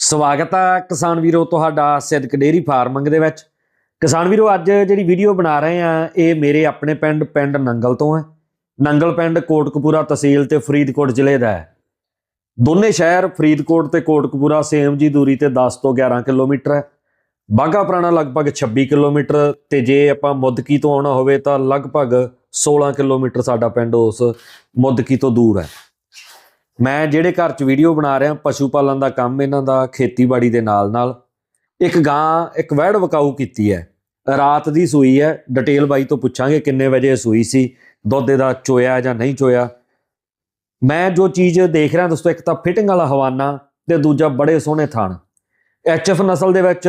ਸਵਾਗਤ ਆ ਕਿਸਾਨ ਵੀਰੋ ਤੁਹਾਡਾ ਸਿੱਧਕ ਡੇਰੀ ਫਾਰਮਿੰਗ ਦੇ ਵਿੱਚ। ਕਿਸਾਨ ਵੀਰੋ, ਅੱਜ ਜਿਹੜੀ ਵੀਡੀਓ ਬਣਾ ਰਹੇ ਆ, ਇਹ ਮੇਰੇ ਆਪਣੇ ਪਿੰਡ ਪਿੰਡ ਨੰਗਲ ਤੋਂ ਹੈ। ਨੰਗਲ ਪਿੰਡ ਕੋਟਕਪੂਰਾ ਤਹਿਸੀਲ ਤੇ ਫਰੀਦਕੋਟ ਜ਼ਿਲ੍ਹੇ ਦਾ ਹੈ। ਦੋਨੇ ਸ਼ਹਿਰ, ਫਰੀਦਕੋਟ ਤੇ ਕੋਟਕਪੂਰਾ, ਸੇਮ ਜੀ ਦੂਰੀ ਤੇ 10 ਤੋਂ 11 ਕਿਲੋਮੀਟਰ ਹੈ। ਬਾਗਾ ਪੁਰਾਣਾ ਲਗਭਗ 26 ਕਿਲੋਮੀਟਰ ਤੇ ਜੇ ਆਪਾਂ ਮੁੱਦਕੀ ਤੋਂ ਆਉਣਾ ਹੋਵੇ ਤਾਂ ਲਗਭਗ 16 ਕਿਲੋਮੀਟਰ ਸਾਡਾ ਪਿੰਡ ਉਸ ਮੁੱਦਕੀ ਤੋਂ ਦੂਰ ਹੈ। ਮੈਂ ਜਿਹੜੇ ਘਰ 'ਚ ਵੀਡੀਓ ਬਣਾ ਰਿਹਾ, ਪਸ਼ੂ ਪਾਲਣ ਦਾ ਕੰਮ ਇਹਨਾਂ ਦਾ, ਖੇਤੀਬਾੜੀ ਦੇ ਨਾਲ-ਨਾਲ ਇੱਕ ਗਾਂ, ਇੱਕ ਵਹਿੜ ਵਕਾਊ ਕੀਤੀ ਹੈ। ਰਾਤ ਦੀ ਸੂਈ ਹੈ, ਡਿਟੇਲ ਬਾਈ ਤੋਂ ਪੁੱਛਾਂਗੇ ਕਿੰਨੇ ਵਜੇ ਸੂਈ ਸੀ, ਦੁੱਧ ਦਾ ਚੋਇਆ ਜਾਂ ਨਹੀਂ ਚੋਇਆ। ਮੈਂ ਜੋ ਚੀਜ਼ ਦੇਖ ਰਿਹਾ ਦੋਸਤੋ, ਇੱਕ ਤਾਂ ਫਿਟਿੰਗ ਵਾਲਾ ਹਵਾਨਾ ਤੇ ਦੂਜਾ ਬੜੇ ਸੋਹਣੇ ਥਣ ਐਚਐਫ ਨਸਲ ਦੇ ਵਿੱਚ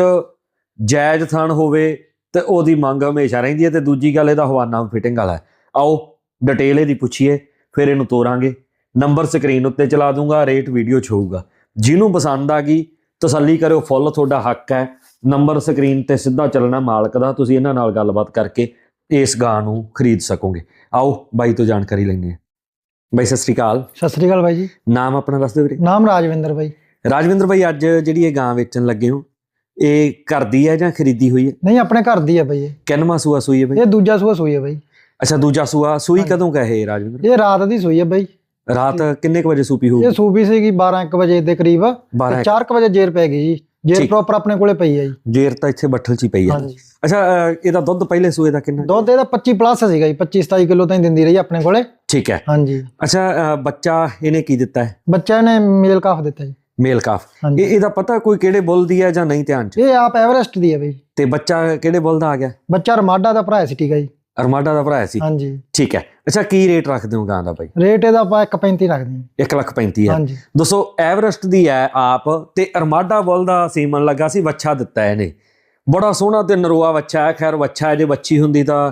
ਜਾਇਜ਼ ਥਣ ਹੋਵੇ ਤੇ ਉਹਦੀ ਮੰਗ ਹਮੇਸ਼ਾ ਰਹਿੰਦੀ ਹੈ ਤੇ ਦੂਜੀ ਗੱਲ ਇਹਦਾ ਹਵਾਨਾ ਫਿਟਿੰਗ ਵਾਲਾ ਆਓ, ਡਿਟੇਲ ਇਹਦੀ ਪੁੱਛੀਏ, ਫਿਰ ਇਹਨੂੰ ਤੋਰਾਂਗੇ। ਨੰਬਰ ਸਕਰੀਨ ਉੱਤੇ ਚਲਾ ਦੂੰਗਾ ਰੇਟ ਵੀਡੀਓ 'ਚ ਹੋਊਗਾ। ਜਿਹਨੂੰ ਪਸੰਦ ਆ ਗਈ ਤਸੱਲੀ ਕਰਿਓ ਫੁੱਲ ਤੁਹਾਡਾ ਹੱਕ ਹੈ। ਨੰਬਰ ਸਕਰੀਨ ਤੇ ਸਿੱਧਾ ਚੱਲਣਾ ਮਾਲਕ ਦਾ ਤੁਸੀਂ ਇਹਨਾਂ ਨਾਲ ਗੱਲਬਾਤ ਕਰਕੇ ਇਸ ਗਾਂ ਨੂੰ ਖਰੀਦ ਸਕੋਗੇ। ਆਓ ਬਾਈ ਤੋਂ ਜਾਣਕਾਰੀ ਲੈਂਦੇ ਹਾਂ। ਬਾਈ ਸਤਿ ਸ੍ਰੀ ਅਕਾਲ। ਸਤਿ ਸ੍ਰੀ ਅਕਾਲ ਬਾਈ ਜੀ। ਨਾਮ ਆਪਣਾ ਦੱਸ ਦਿਓ ਵੀਰੇ। ਨਾਮ ਰਾਜਵਿੰਦਰ ਬਾਈ। ਰਾਜਵਿੰਦਰ ਬਾਈ ਅੱਜ ਜਿਹੜੀ ਇਹ ਗਾਂ ਵੇਚਣ ਲੱਗੇ ਹੋ ਇਹ ਘਰ ਦੀ ਹੈ ਜਾਂ ਖਰੀਦੀ ਹੋਈ ਹੈ? ਨਹੀਂ ਆਪਣੇ ਘਰ ਦੀ ਹੈ ਬਾਈ ਇਹ। ਕਿੰਨਵਾਂ ਸੂਆ ਸੂਈ ਹੈ ਬਾਈ? ਇਹ ਦੂਜਾ ਸੂਆ ਸੂਈ ਹੈ ਬਾਈ। ਅੱਛਾ ਦੂਜਾ ਸੂਆ। ਸੂਈ। ਕਦੋਂ ਕਹੇ ਰਾਜਵਿੰਦਰ? ਇਹ ਰਾਤ ਦੀ ਸੂਈ ਹੈ ਬਾਈ। ਰਾਤ ਕਿੰਨੇ ਕੁ ਵਜੇ ਸੂਪੀ ਹੋਊ ਇਹ ਸੂਬੀ ਸੀਗੀ 12 1 ਵਜੇ ਦੇ ਕਰੀਬ। 12 ਤੇ 4 ਵਜੇ ਜੇਰ ਪੈ ਗਈ ਜੀ। ਜੇਰ। ਪ੍ਰੋਪਰ ਆਪਣੇ ਕੋਲੇ ਪਈ ਹੈ ਜੀ। ਜੇਰ ਤਾਂ ਇੱਥੇ ਬੱਠਲ 'ਚ ਹੀ ਪਈ ਹੈ ਅੱਛਾ ਇਹਦਾ ਦੁੱਧ ਪਹਿਲੇ ਸੂਏ ਦਾ ਕਿੰਨਾ? ਦੁੱਧ ਇਹਦਾ 25 ਪਲੱਸ ਸੀਗਾ ਜੀ 25 27 ਕਿਲੋ ਤਾਈਂ ਦਿੰਦੀ ਰਹੀ ਆਪਣੇ ਕੋਲੇ। ਠੀਕ ਹੈ। ਹਾਂਜੀ। ਅੱਛਾ ਬੱਚਾ ਇਹਨੇ ਕੀ ਦਿੱਤਾ? ਹੈ ਬੱਚਾ ਨੇ ਮੇਲ ਕਾਫ ਦਿੱਤਾ ਜੀ। ਮੇਲ ਕਾਫ। ਇਹ ਇਹਦਾ ਪਤਾ ਕੋਈ ਕਿਹੜੇ ਬੁੱਲ ਦੀ ਹੈ ਜਾਂ ਨਹੀਂ ਧਿਆਨ 'ਚ? ਇਹ ਆਪ ਐਵਰੈਸਟ ਦੀ ਹੈ ਬਾਈ। ਤੇ ਬੱਚਾ ਕਿਹੜੇ ਬੁੱਲ ਦਾ ਆ ਗਿਆ? ਬੱਚਾ ਰਮਾਡਾ ਦਾ ਭਰਾ ਸੀ ਠੀਕ ਹੈ ਜੀ। ਅਰਮਾਡਾ ਦਾ ਭਰਾ ਸੀ? ਹਾਂਜੀ। ਠੀਕ ਹੈ। ਅੱਛਾ ਕੀ ਰੇਟ ਰੱਖਦੇ ਹੋ ਗਾਂ ਦਾ ਬਾਈ? ਰੇਟ ਇਹਦਾ ਆਪਾਂ 1.35 ਰੱਖਦੇ ਹਾਂ। 1 ਲੱਖ 35 ਹੈ ਹਾਂਜੀ। ਦੋਸਤੋ ਐਵਰੈਸਟ ਦੀ ਹੈ ਆਪ ਤੇ ਅਰਮਾਡਾ ਬੁੱਲ ਦਾ ਸੀਮਨ ਲੱਗਾ ਸੀ ਵੱਛਾ ਦਿੱਤਾ ਇਹਨੇ। ਬੜਾ ਸੋਹਣਾ ਤੇ ਨਰੋਆ ਵੱਛਾ ਹੈ। ਖੈਰ ਵੱਛਾ ਹੈ ਜੇ ਵੱਛੀ ਹੁੰਦੀ ਤਾਂ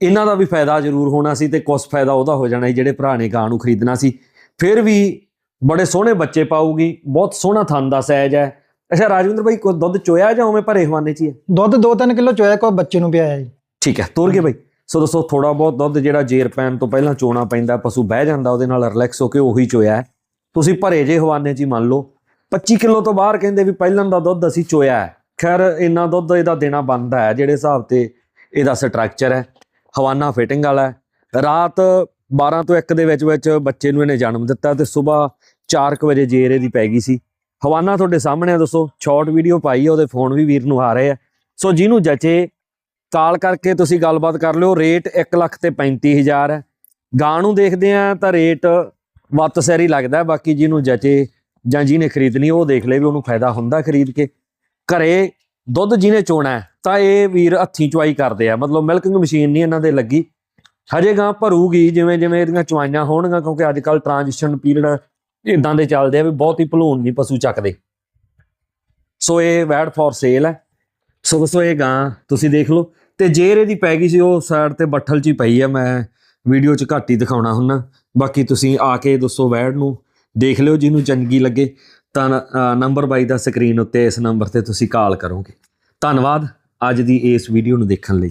ਇਹਨਾਂ ਦਾ ਵੀ ਫਾਇਦਾ ਜ਼ਰੂਰ ਹੋਣਾ ਸੀ ਤੇ ਕੁਝ ਫਾਇਦਾ ਉਹਦਾ ਹੋ ਜਾਣਾ ਸੀ ਜਿਹੜੇ ਭਰਾ ਨੇ ਗਾਂ ਨੂੰ ਖਰੀਦਣਾ ਸੀ। ਫਿਰ ਵੀ ਬੜੇ ਸੋਹਣੇ ਬੱਚੇ ਪਾਊਗੀ ਬਹੁਤ ਸੋਹਣਾ ਥਣ ਦਾ ਸਾਈਜ਼ ਹੈ। ਅੱਛਾ ਰਾਜਵਿੰਦਰ ਭਾਈ ਕੋਈ ਦੁੱਧ ਚੋਇਆ ਜਾਂ ਉਵੇਂ ਭਰੇ ਹਵਾਨੇ ਚ ਹੀ ਹੈ? ਦੁੱਧ 2-3 ਕਿਲੋ ਚੋਇਆ ਕੋਈ ਬੱਚੇ ਨੂੰ ਪਿਆ ਹੈ ਜੀ। ਠੀਕ ਹੈ ਤੋਰ ਕੇ ਭਾਈ ਸੋ ਦੋਸਤੋ ਥੋੜਾ ਬਹੁਤ ਦੁੱਧ ਜਿਹੜਾ ਜੇਰ ਪੈਣ ਤੋਂ ਪਹਿਲਾਂ ਚੋਣਾ ਪੈਂਦਾ, ਪਸ਼ੂ ਬਹਿ ਜਾਂਦਾ, ਉਹਦੇ ਨਾਲ ਰਿਲੈਕਸ ਹੋ ਕੇ ਉਹੀ ਚੋਇਆ ਹੈ। ਤੁਸੀਂ ਭਰੇ ਜੇ ਹਵਾਨੇ 'ਚ ਹੀ ਮੰਨ ਲਓ। 25 ਕਿਲੋ ਤੋਂ ਬਾਹਰ ਕਹਿੰਦੇ ਵੀ ਪਹਿਲਾਂ ਦਾ ਦੁੱਧ ਅਸੀਂ ਚੋਇਆ ਹੈ। ਖੈਰ, ਇੰਨਾ ਦੁੱਧ ਇਹਦਾ ਦੇਣਾ ਬੰਦ ਹੈ, ਜਿਹੜੇ ਹਿਸਾਬ ਤੇ ਇਹਦਾ ਸਟਰਕਚਰ ਹੈ। ਹਵਾਨਾ ਫਿਟਿੰਗ ਵਾਲਾ ਰਾਤ 12 ਤੋਂ 1 ਦੇ ਵਿੱਚ ਵਿੱਚ ਬੱਚੇ ਨੂੰ ਇਹਨੇ ਜਨਮ ਦਿੱਤਾ ਤੇ ਸਵੇਰ 4:00 ਵਜੇ ਜੇਰ ਇਹਦੀ ਪੈ ਗਈ ਸੀ। ਹਵਾਨਾ ਤੁਹਾਡੇ ਸਾਹਮਣੇ ਆ ਦੋਸਤੋ ਸ਼ਾਰਟ ਵੀਡੀਓ ਪਾਈ ਹੈ ਉਹਦੇ ਫੋਨ ਵੀ ਵੀਰ ਨੂੰ ਆ ਰਹੇ ਆ। ਸੋ ਜਿਹਨੂੰ ਜਚੇ ਕਾਲ ਕਰਕੇ ਤੁਸੀਂ ਗੱਲਬਾਤ ਕਰ ਲਿਓ, ਰੇਟ 1 ਲੱਖ ਤੇ 35000 ਹੈ। ਗਾਂ ਨੂੰ ਦੇਖਦੇ ਆ ਤਾਂ ਰੇਟ ਵੱਤ ਸੈਰੀ ਲੱਗਦਾ ਬਾਕੀ ਜਿਹਨੂੰ ਜਚੇ ਜਾਂ ਜਿਹਨੇ ਖਰੀਦਣੀ ਉਹ ਦੇਖ ਲੈ ਵੀ ਉਹਨੂੰ ਫਾਇਦਾ ਹੁੰਦਾ ਖਰੀਦ ਕੇ। ਘਰੇ ਦੁੱਧ ਜਿਹਨੇ ਚੋਣਾ ਤਾਂ ਇਹ ਵੀਰ ਹੱਥੀਂ ਚੁਆਈ ਕਰਦੇ ਆ, ਮਤਲਬ ਮਿਲਕਿੰਗ ਮਸ਼ੀਨ ਨਹੀਂ ਇਹਨਾਂ ਦੇ ਲੱਗੀ। ਹਜੇ ਗਾਂ ਭਰੂਗੀ, ਜਿਵੇਂ ਜਿਵੇਂ ਇਹਦੀਆਂ ਚੁਆਈਆਂ ਹੋਣਗੀਆਂ, ਕਿਉਂਕਿ ਅੱਜ ਕੱਲ ਟ੍ਰਾਂਜੀਸ਼ਨ ਪੀਰੀਅਡ ਇਦਾਂ ਦੇ ਚੱਲਦੇ ਆ ਵੀ ਬਹੁਤ ਹੀ ਭਲੂਣ ਨਹੀਂ ਪਸ਼ੂ ਚੱਕਦੇ। ਸੋ ਇਹ ਵੈਡ ਫॉर ਸੇਲ ਹੈ। ਸੋ ਦੋਸਤੋ, ਇਹ ਗਾਂ ਤੁਸੀਂ ਦੇਖ ਲਓ। ਤੇ ਜੇਰ ਇਹਦੀ ਪੈ ਗਈ ਸੀ, ਉਹ ਸਾਈਡ ਤੇ ਬੱਠਲ 'ਚ ਹੀ ਪਈ ਆ। ਮੈਂ ਵੀਡੀਓ 'ਚ ਘੱਟ ਹੀ ਦਿਖਾਉਣਾ ਹੁੰਨਾ। ਬਾਕੀ ਤੁਸੀਂ ਆ ਕੇ ਦੋਸਤੋ ਵੈਡ ਨੂੰ ਦੇਖ ਲਿਓ, ਜਿਹਨੂੰ ਚੰਗੀ ਲੱਗੇ। ਤਾਂ ਨੰਬਰ ਬਾਈ ਦਾ ਸਕਰੀਨ ਉੱਤੇ ਇਸ ਨੰਬਰ ਤੇ ਤੁਸੀਂ ਕਾਲ ਕਰੋਗੇ। ਧੰਨਵਾਦ ਅੱਜ ਦੀ ਇਸ ਵੀਡੀਓ ਨੂੰ ਦੇਖਣ ਲਈ।